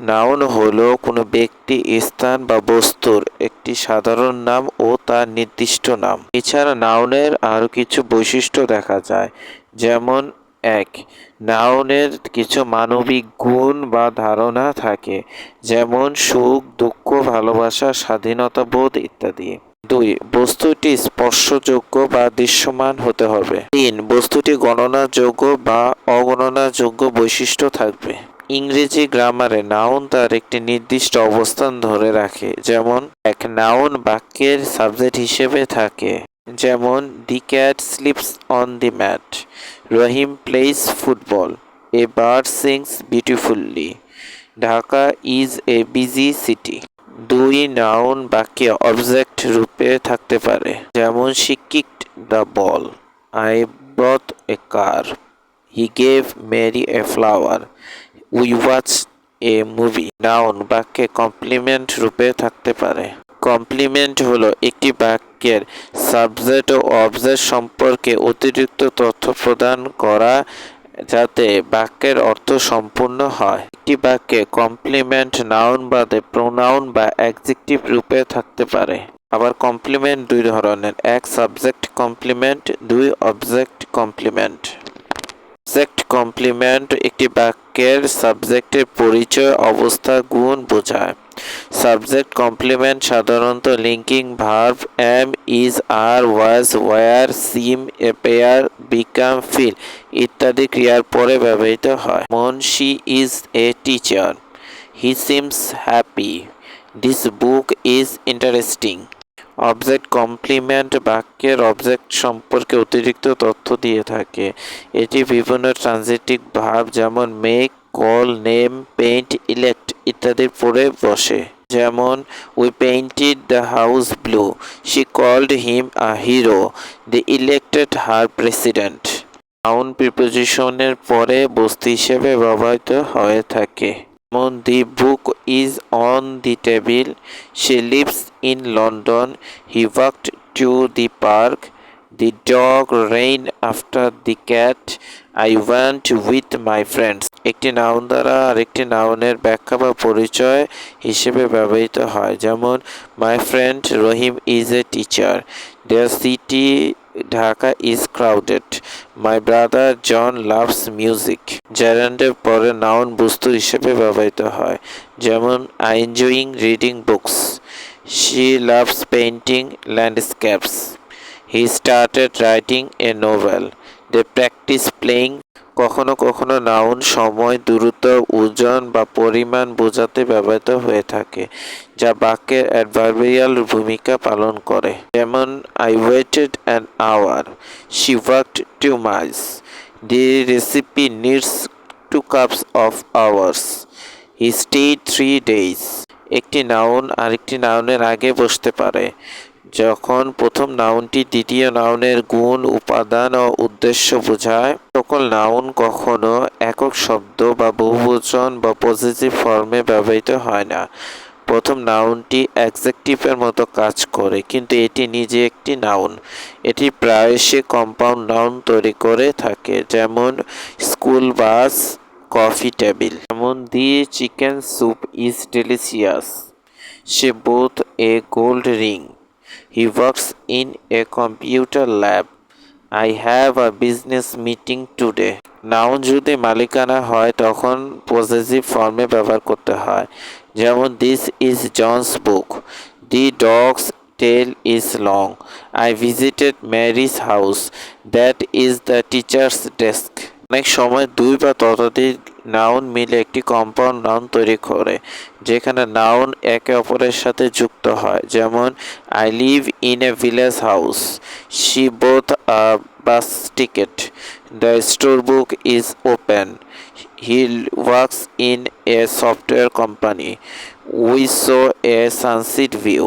Noun হলো কোনো ব্যক্তি, স্থান বা বস্তুর একটি সাধারণ নাম ও তার নির্দিষ্ট নাম। এছাড়া নাউনের আরও কিছু বৈশিষ্ট্য দেখা যায়, যেমন এক, নাউনের কিছু মানবিক গুণ বা ধারণা থাকে, যেমন সুখ, দুঃখ, ভালোবাসা, স্বাধীনতা বোধ ইত্যাদি। দুই, বস্তুটি স্পর্শযোগ্য বা দৃশ্যমান হতে হবে। তিন, বস্তুটি গণনাযোগ্য বা অগণনাযোগ্য বৈশিষ্ট্য থাকবে। ইংরেজি গ্রামারে নাউন তার একটি নির্দিষ্ট অবস্থান ধরে রাখে, যেমন এক নাউন বাক্যের সাবজেক্ট হিসেবে থাকে, যেমন the cat sleeps on the mat Rahim plays football a bird sings beautifully Dhaka is a busy city দুই নাউন বাক্যে অবজেক্ট রূপে থাকতে পারে, যেমন she kicked the ball I brought a car he gave Mary a flower we watch a movie noun বাক্যে complement রূপে থাকতে পারে। কমপ্লিমেন্ট হলো একটি বাক্যের সাবজেক্ট ও অবজেক্ট সম্পর্কে অতিরিক্ত তথ্য প্রদান করা যাতে বাক্যের অর্থ সম্পূর্ণ হয়। একটি বাক্যে কমপ্লিমেন্ট নাউন বাদে প্রোনাউন বা অ্যাডজেক্টিভ রূপে থাকতে পারে। আবার কমপ্লিমেন্ট দুই ধরনের, এক সাবজেক্ট কমপ্লিমেন্ট দুই অবজেক্ট কমপ্লিমেন্ট কমপ্লিমেন্ট একটি বাক্যের সাবজেক্টের পরিচয়, অবস্থা, গুণ বোঝায়। সাবজেক্ট কমপ্লিমেন্ট সাধারণত linking, verb, am, is, are, was were seem, appear, become, feel ইত্যাদি ক্রিয়ার পরে ব্যবহৃত হয়। মন, she is a teacher. He seems happy. This book is interesting. Object complement বাক্যের অবজেক্ট সম্পর্কে অতিরিক্ত তথ্য দিয়ে থাকে। এটি বিভিন্ন ট্রানজিটিভ ভাব যেমন make call name paint elect ইত্যাদির পরে বসে। যেমন we painted the house blue she called him a hero they elected her president noun প্রিপোজিশনের পরে বস্তু হিসেবে ব্যবহৃত হয়ে থাকে। যেমন the book is on the table she lives in London he walked to the park the dog ran after the cat I want with my friends একটি noun দ্বারা আরেকটি নাউনের ব্যাখ্যা বা পরিচয় হিসেবে ব্যবহৃত হয়। যেমন my friend Rahim is a teacher their city Dhaka is crowded my brother John loves music জ্যারান্ডের পরে নাউন বস্তু হিসেবে ব্যবহৃত হয়, যেমন I enjoying reading books she loves painting landscapes he started writing a novel they practise playing কখনো কখনো noun সময়, দূরত্ব, ওজন বা পরিমাণ বোঝাতে ব্যবহৃত হয়ে থাকে, যা বাক্যের অ্যাডভার্বিয়াল ভূমিকা পালন করে। যেমন I waited an hour she walked two miles the recipe needs two cups of hours he stayed three days একটি নাউন আরেকটি নাউনের আগে বসতে পারে। যখন প্রথম নাউনটি দ্বিতীয় নাউনের গুণ, উপাদান ও উদ্দেশ্য বোঝায়, সকল নাউন কখনো একক শব্দ বা বহুবচন বা পজিটিভ ফর্মে ব্যবহৃত হয় না। প্রথম নাউনটি অ্যাকজেক্টিভের মতো কাজ করে, কিন্তু এটি নিজে একটি নাউন। এটি প্রায়শই কম্পাউন্ড নাউন তৈরি করে থাকে, যেমন স্কুল বাস কফি টেবিল যেমন the chicken soup is delicious say bought a gold ring He works in a computer lab. I have a business meeting today. Noun যদি মালিকানা হয়, তখন পজেসিভ ফর্মে ব্যবহার করতে হয়। যেমন this is John's book the dog's tail is long I visited Mary's house that is the teacher's desk অনেক সময় দুই বা ততোধিক নাউন মিলে একটি কম্পাউন্ড নাউন তৈরি করে, যেখানে নাউন একে অপরের সাথে যুক্ত হয়, যেমন I live in a village house she bought a bus ticket the store book is open he works in a software company we saw a sunset view